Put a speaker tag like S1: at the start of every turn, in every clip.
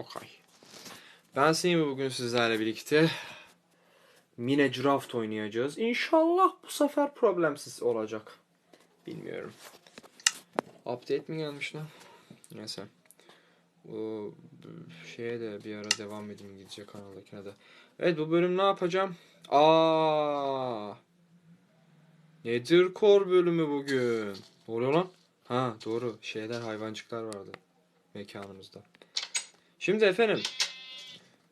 S1: Okay. Ben Semih bugün sizlerle birlikte Mine Draft oynayacağız. İnşallah bu sefer problemsiz olacak. Bilmiyorum. Update mi gelmiş lan? Neyse. Bu şeye de bir ara devam edeyim gidecek kanaldakine de. Evet bu bölüm ne yapacağım? Aa. Nedir core bölümü bugün? Ne oluyor lan? Ha doğru. Şeyler hayvancıklar vardı mekanımızda. Şimdi efendim.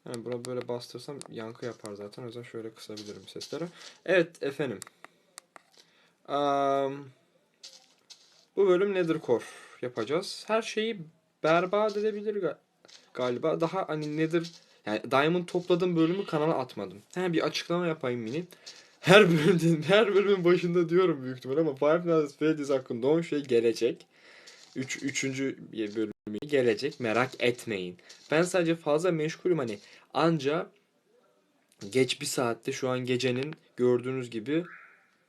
S1: Yani buna böyle bastırsam yankı yapar zaten. O yüzden şöyle kısabilirim sesleri. Evet efendim. Am, bu bölüm Nether Core yapacağız. Her şeyi berbat edebilir ga- galiba. Daha hani Nether yani Diamond topladığım bölümü kanala atmadım. He bir açıklama yapayım mini. Her bölümde, her bölümün başında diyorum büyük ihtimal ama Five Nights at Freddy's hakkında 10 şey gelecek. Üç, üçüncü bir bölümü gelecek. Merak etmeyin. Ben sadece fazla meşgulüm hani anca geç bir saatte şu an gecenin gördüğünüz gibi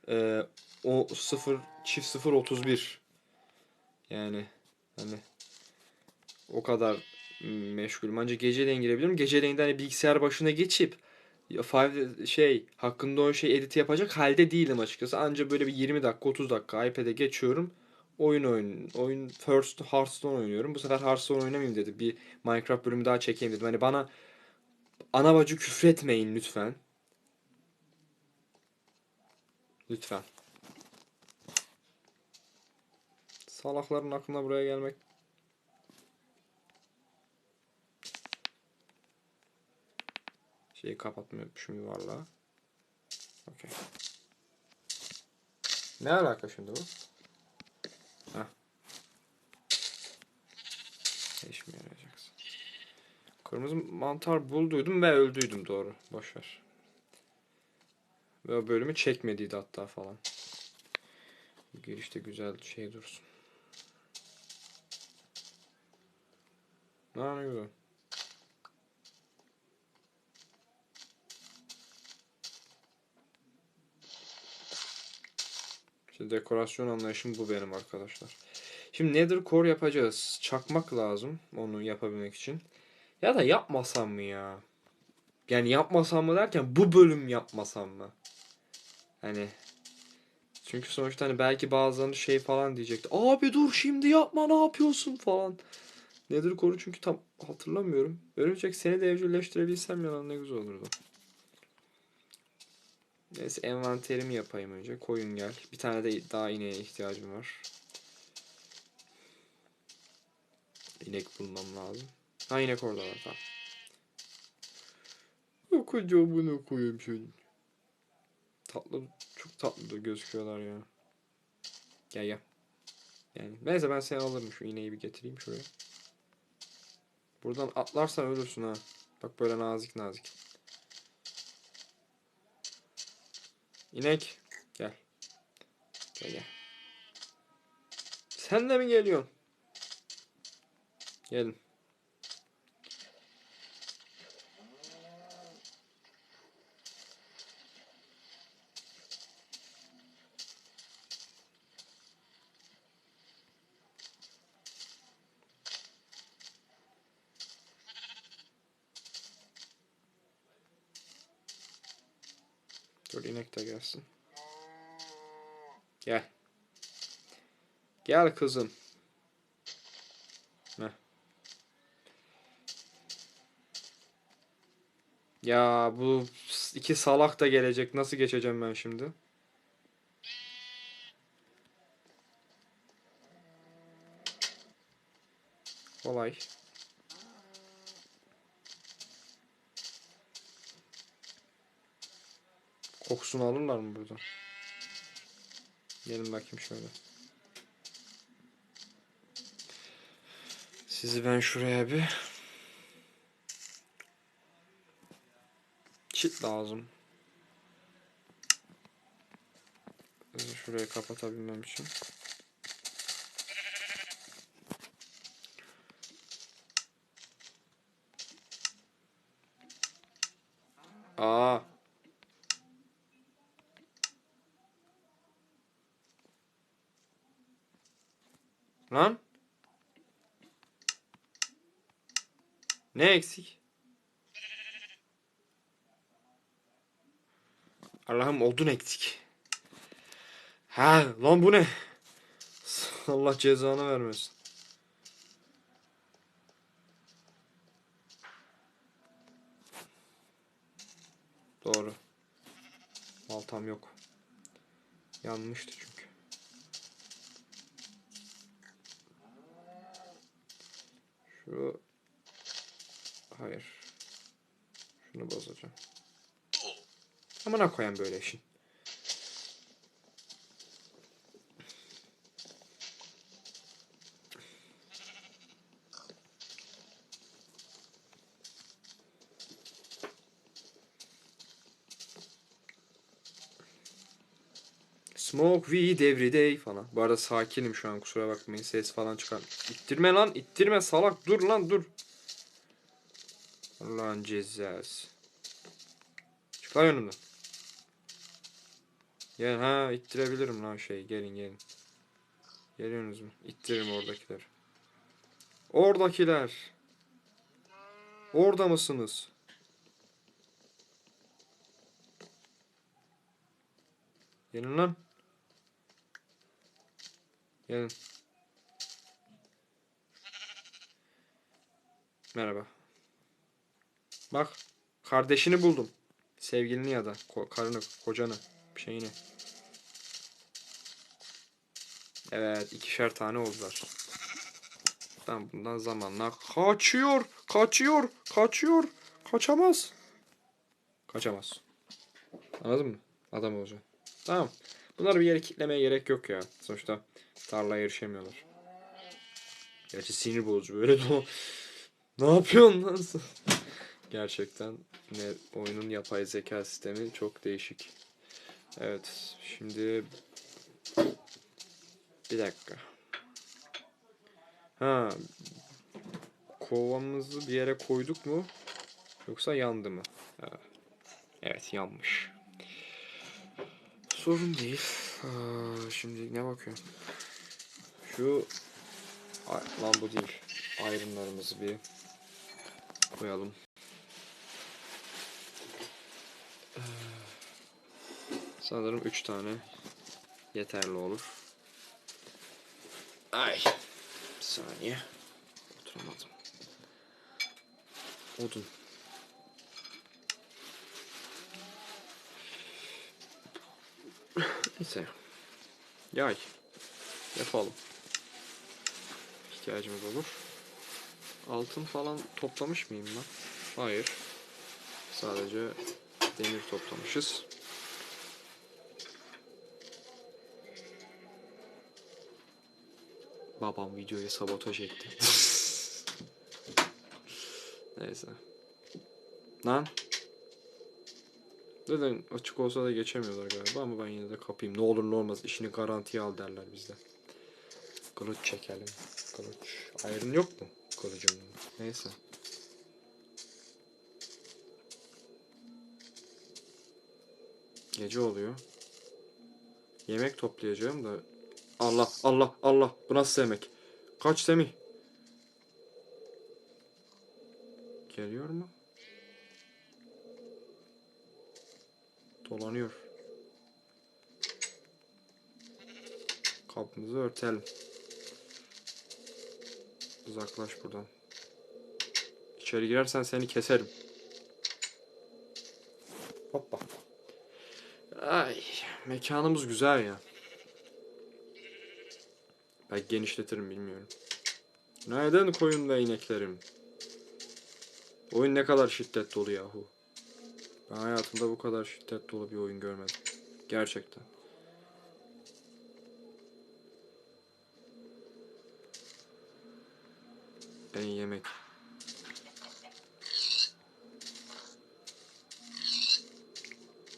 S1: e, o 0 çift 0 31 yani hani o kadar meşgulüm. Ancak geceleyin girebilirim. Geceleyin de hani bilgisayar başına geçip five şey hakkında o şey editi yapacak halde değilim açıkçası. Anca böyle bir 20 dakika 30 dakika iPad'e geçiyorum. Oyun oyun oyun First Hearthstone oynuyorum. Bu sefer Hearthstone oynamayayım dedim. Bir Minecraft bölümü daha çekeyim dedim. Hani bana ana bacı küfretmeyin lütfen. Lütfen. Salakların aklına buraya gelmek Şeyi kapatmıyormuşum yuvarlağı. Okey. Ne alaka şimdi bu? Heh. Ne işime yarayacaksın? Kırmızı mantar bulduydum ve öldüydüm doğru. Boşver. Ve o bölümü çekmediydi hatta falan. Girişte güzel şey dursun. Ne güzel. İşte dekorasyon anlayışım bu benim arkadaşlar. Şimdi Nether Core yapacağız. Çakmak lazım onu yapabilmek için. Ya da yapmasam mı ya? Yani yapmasam mı derken bu bölüm yapmasam mı? Hani çünkü sonuçta hani belki bazıları şey falan diyecekti. Abi dur şimdi yapma ne yapıyorsun falan. Nether Core'u çünkü tam hatırlamıyorum. Örümcek seni de evcilleştirebilsem ya ne güzel olurdu. Neyse envanterimi yapayım önce. Koyun gel. Bir tane de daha ineğe ihtiyacım var. İnek bulmam lazım. Ha inek orada var tamam. O kocaman koyayım şöyle. Tatlı, çok tatlı da gözüküyorlar ya. Gel gel. Yani neyse ben seni alırım şu ineği bir getireyim şuraya. Buradan atlarsan ölürsün ha. Bak böyle nazik nazik. İnek. Gel. Gel gel. Sen de mi geliyorsun? Gelin. Dur inek de gelsin. Gel. Gel kızım. Heh. Ya bu iki salak da gelecek. Nasıl geçeceğim ben şimdi? Kolay. Kokusunu alırlar mı buradan? Gelin bakayım şöyle. Sizi ben şuraya bir çit lazım. Şurayı kapatabilmem için. Aa. Lan. Ne eksik? Allah'ım odun eksik. Ha lan bu ne? Allah cezanı vermesin. Doğru. Baltam yok. Yanmıştı çünkü. Şu Hayır. Şunu bozacağım. Amına koyan böyle işin. Smoke weed every day falan. Bu arada sakinim şu an kusura bakmayın. Ses falan çıkar. İttirme lan ittirme salak dur lan dur. Allah'ın cezası. Çık lan önümden. Gel ha ittirebilirim lan şey gelin gelin. Geliyorsunuz mu? İttiririm oradakiler. Oradakiler. Orada mısınız? Gelin lan. Gelin. Merhaba. Bak. Kardeşini buldum. Sevgilini ya da ko- karını, kocanı, şeyini. Evet, ikişer tane oldular. Ben bundan zamanla kaçıyor, kaçıyor, kaçıyor, kaçamaz. Kaçamaz. Anladın mı? Adam olacak. Tamam. Bunları bir yere kitlemeye gerek yok ya. Sonuçta tarlaya erişemiyorlar. Gerçi sinir bozucu böyle de. Ne yapıyorsun lan sen? Gerçekten ne oyunun yapay zeka sistemi çok değişik. Evet, şimdi bir dakika. Ha, kovamızı bir yere koyduk mu? Yoksa yandı mı? Ha. Evet, yanmış. Sorun değil. Aa, şimdi ne bakıyorum? Şu lan bu değil. Ayrımlarımızı bir koyalım. Sanırım 3 tane yeterli olur. Ay. Bir saniye. Oturamadım. Odun. Neyse. Yay. Yapalım. İhtiyacımız olur. Altın falan toplamış mıyım ben? Hayır. Sadece demir toplamışız. Babam videoyu sabotaj etti. Neyse. Lan. Zaten açık olsa da geçemiyorlar galiba ama ben yine de kapayım. Ne olur ne olmaz işini garantiye al derler bizde. Kılıç çekelim. Kılıç. Ayrın yok mu? Kılıcımın. Neyse. Gece oluyor. Yemek toplayacağım da. Allah Allah Allah. Bu nasıl yemek? Kaç Semih? Geliyor mu? Dolanıyor. Kapımızı örtelim. Uzaklaş buradan. İçeri girersen seni keserim. Hoppa. Ay, mekanımız güzel ya. Belki genişletirim bilmiyorum. Nereden koyun ve ineklerim? Oyun ne kadar şiddet dolu yahu. Ben hayatımda bu kadar şiddet dolu bir oyun görmedim. Gerçekten. En iyi yemek.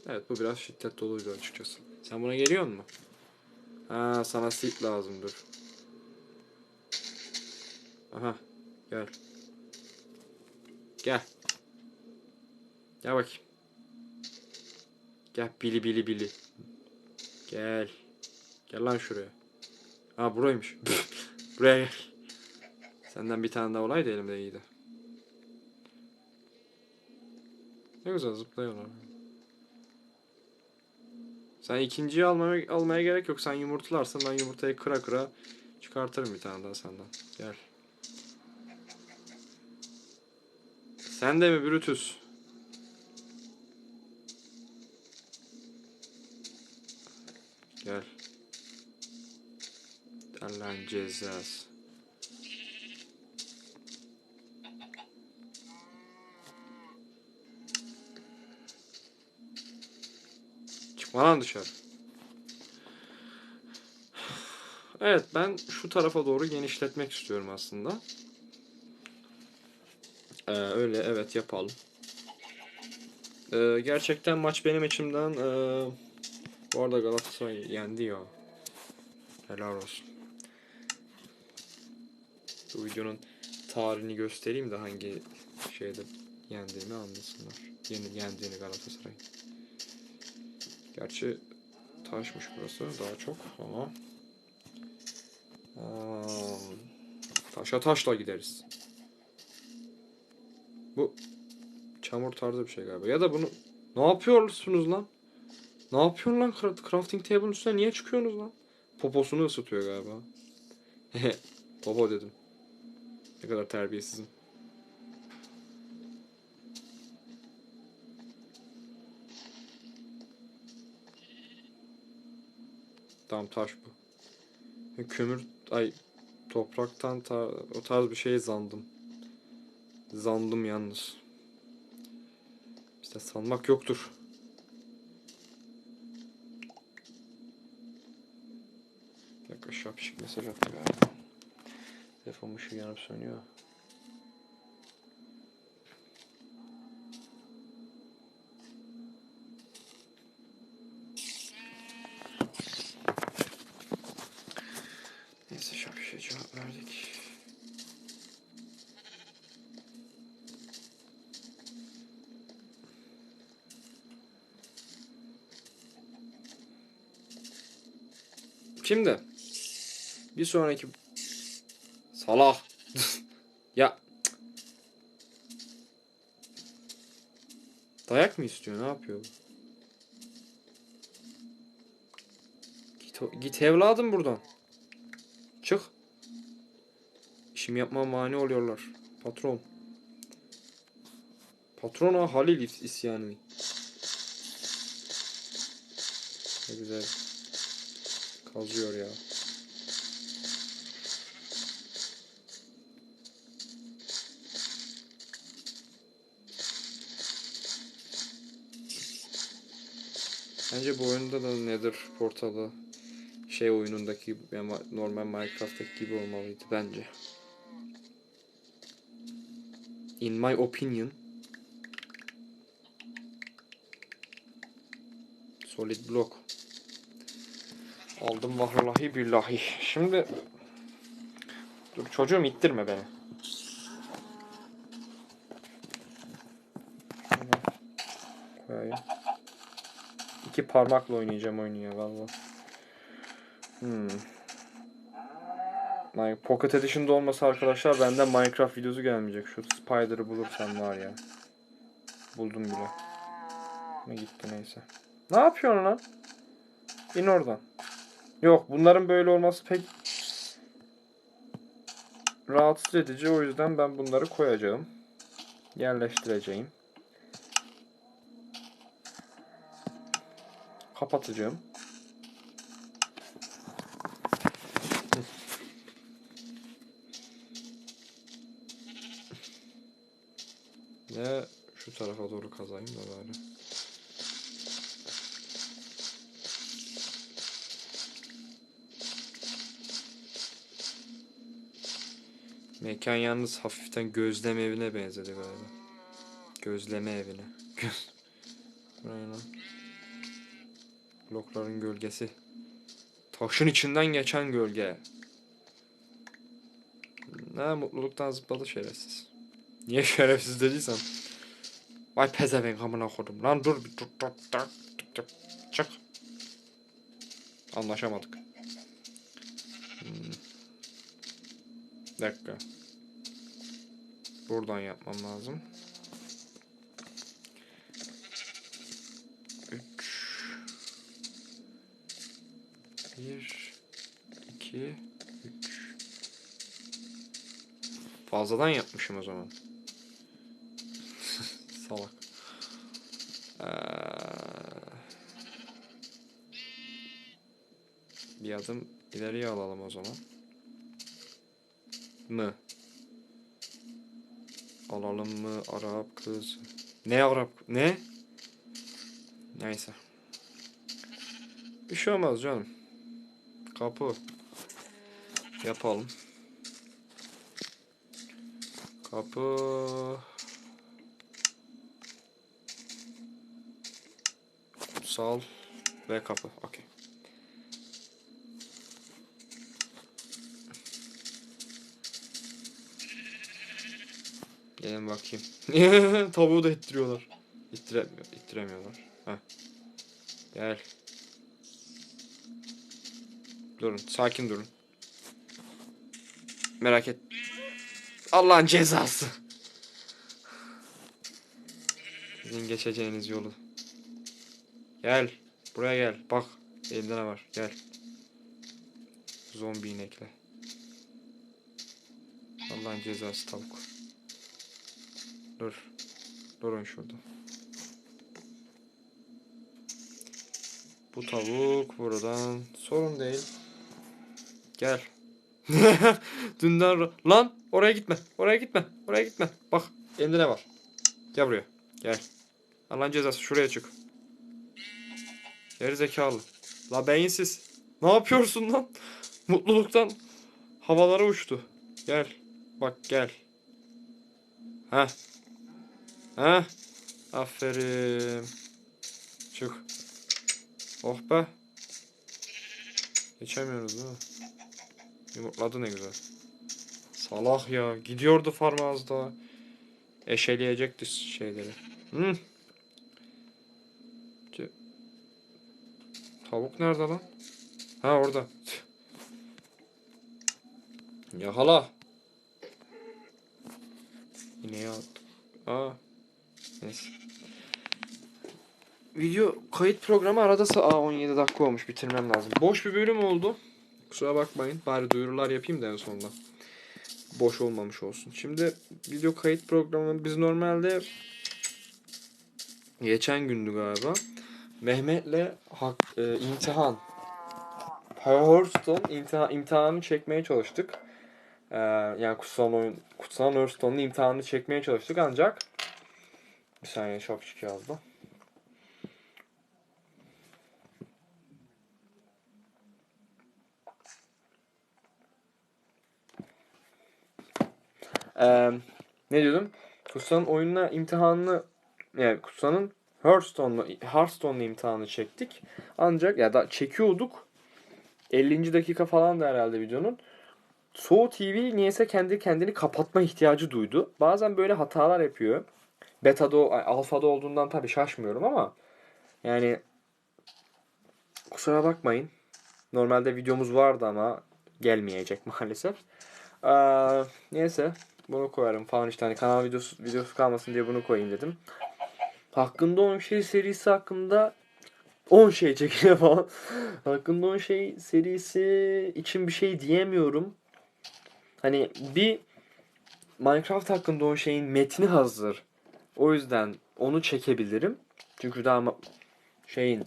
S1: Evet bu biraz şiddet doluydu açıkçası. Sen buna geliyor mu? Ha sana sit lazım dur. Aha gel. Gel. Gel bakayım. Gel bili bili bili. Gel. Gel lan şuraya. Ha buraymış. Buraya gel. Senden bir tane daha olaydı elimde iyiydi. Ne güzel zıplıyorlar. Sen ikinciyi almaya, almaya gerek yok. Sen yumurtlarsın ben yumurtayı kıra kıra çıkartırım bir tane daha senden. Gel. Sen de mi Brutus? Gel. Derlen cezası. Çıkma lan dışarı. Evet ben şu tarafa doğru genişletmek istiyorum aslında. Ee, öyle evet yapalım. Ee, gerçekten maç benim içimden ee, bu arada Galatasaray yendi ya. Helal olsun. Bu videonun tarihini göstereyim de hangi şeyde yendiğini anlasınlar. Yeni yendiğini Galatasaray. Gerçi taşmış burası daha çok ama taşa taşla gideriz. Bu çamur tarzı bir şey galiba. Ya da bunu ne yapıyorsunuz lan? Ne yapıyorsun lan cra- crafting table'ın üstüne niye çıkıyorsunuz lan? Poposunu ısıtıyor galiba. Popo dedim. Ne kadar terbiyesizim. Tamam taş bu. Kömür ay topraktan ta, o tarz bir şey zandım. Zandım yalnız. Bizde sanmak yoktur. Bir dakika şapşik mesaj attı galiba. Telefon ışığı yanıp sönüyor. Şimdi bir sonraki Salah ya dayak mı istiyor ne yapıyor? Git, git evladım buradan. Çık. İşimi yapmama mani oluyorlar. Patron. Patrona Halil is- isyanı. Ne güzel. Kazıyor ya. Bence bu oyunda da Nether portalı şey oyunundaki normal Minecraft'taki gibi olmalıydı bence. In my opinion. Solid block. Aldım vallahi billahi. Şimdi dur çocuğum ittirme beni. Şöyle koyayım. İki parmakla oynayacağım oyunu ya valla. Hmm. My Pocket Edition'da olmasa arkadaşlar benden Minecraft videosu gelmeyecek. Şu Spider'ı bulursam var ya. Buldum bile. Ne gitti neyse. Ne yapıyorsun lan? İn oradan. Yok bunların böyle olması pek rahatsız edici. O yüzden ben bunları koyacağım. Yerleştireceğim. Kapatacağım. Ve şu tarafa doğru kazayım da bari. Mekan yalnız hafiften gözleme evine benzedi galiba. Gözleme evine. Buraya lan. Blokların gölgesi. Taşın içinden geçen gölge. Ne mutluluktan zıpladı şerefsiz. Niye şerefsiz dediysem. Vay pezevenk amına kodum. Lan dur bir dur dur, dur. Çık. Anlaşamadık. dakika. Buradan yapmam lazım. 3 1 2 3 Fazladan yapmışım o zaman. Salak. Ee, bir adım ileriye alalım o zaman. Mı? Alalım mı Arap kız? Ne Arap? Ne? Neyse. Bir şey olmaz canım. Kapı. Yapalım. Kapı. Kutsal ve kapı. Okey. Gelin bakayım. Tavuğu da ittiriyorlar. İttiremiyor, ittiremiyorlar. Heh. Gel. Durun, sakin durun. Merak et. Allah'ın cezası. Sizin geçeceğiniz yolu. Gel. Buraya gel. Bak. Elimde ne var? Gel. Zombi inekle. Allah'ın cezası tavuk. Dur. Durun şurada. Bu tavuk buradan. Sorun değil. Gel. Dünden lan oraya gitme. Oraya gitme. Oraya gitme. Bak elimde ne var? Gel buraya. Gel. Allah'ın cezası şuraya çık. Geri zekalı. La beyinsiz. Ne yapıyorsun lan? Mutluluktan havalara uçtu. Gel. Bak gel. Ha. Ha. Aferin. Çık. Oh be. Geçemiyoruz değil? Yumurtladı ne güzel. Salak ya. Gidiyordu farm az daha. Eşeleyecekti şeyleri. Hı. Tavuk nerede lan? Ha orada. Yakala. İneği attık. Aa. Neyse. Video kayıt programı arada Aa 17 dakika olmuş bitirmem lazım. Boş bir bölüm oldu. Kusura bakmayın. Bari duyurular yapayım da en sonunda. Boş olmamış olsun. Şimdi video kayıt programı biz normalde geçen gündü galiba. Mehmet'le hak, e, imtihan Hearthstone imtihan, imtihanını çekmeye çalıştık. Ee, yani kutsal oyun kutsal Hearthstone'un imtihanını çekmeye çalıştık ancak bir saniye şapşik yazdı. Ee, ne diyordum? Kutsanın oyununa imtihanını yani Kutsanın Hearthstone'la Hearthstone'la imtihanını çektik. Ancak ya da çekiyorduk. 50. dakika falan da herhalde videonun. Soğu TV niyeyse kendi kendini kapatma ihtiyacı duydu. Bazen böyle hatalar yapıyor. Beta'da, alfada olduğundan tabii şaşmıyorum ama yani kusura bakmayın. Normalde videomuz vardı ama gelmeyecek maalesef. Ee, neyse bunu koyarım falan işte hani kanal videosu, videosu kalmasın diye bunu koyayım dedim. Hakkında 10 şey serisi hakkında 10 şey çekiyor falan. hakkında 10 şey serisi için bir şey diyemiyorum. Hani bir Minecraft hakkında 10 şeyin metni hazır. O yüzden onu çekebilirim. Çünkü daha şeyin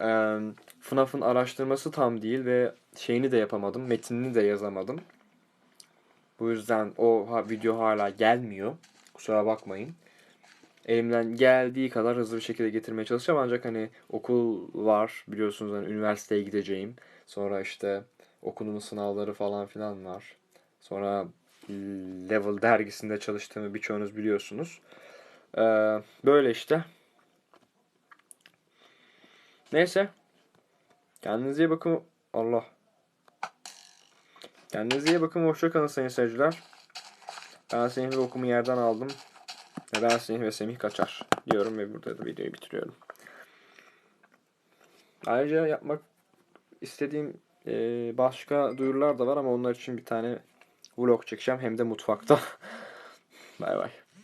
S1: eee FNAF'ın araştırması tam değil ve şeyini de yapamadım. Metinini de yazamadım. Bu yüzden o video hala gelmiyor. Kusura bakmayın. Elimden geldiği kadar hızlı bir şekilde getirmeye çalışacağım. Ancak hani okul var. Biliyorsunuz hani üniversiteye gideceğim. Sonra işte okulun sınavları falan filan var. Sonra Level dergisinde çalıştığımı birçoğunuz biliyorsunuz. Ee, böyle işte. Neyse. Kendinize iyi bakın. Allah. Kendinize iyi bakın. Hoşça kalın sayın seyirciler. Ben Semih ve okumu yerden aldım. Ben Semih ve Semih kaçar diyorum ve burada da videoyu bitiriyorum. Ayrıca yapmak istediğim e, başka duyurular da var ama onlar için bir tane vlog çekeceğim hem de mutfakta. bay bay.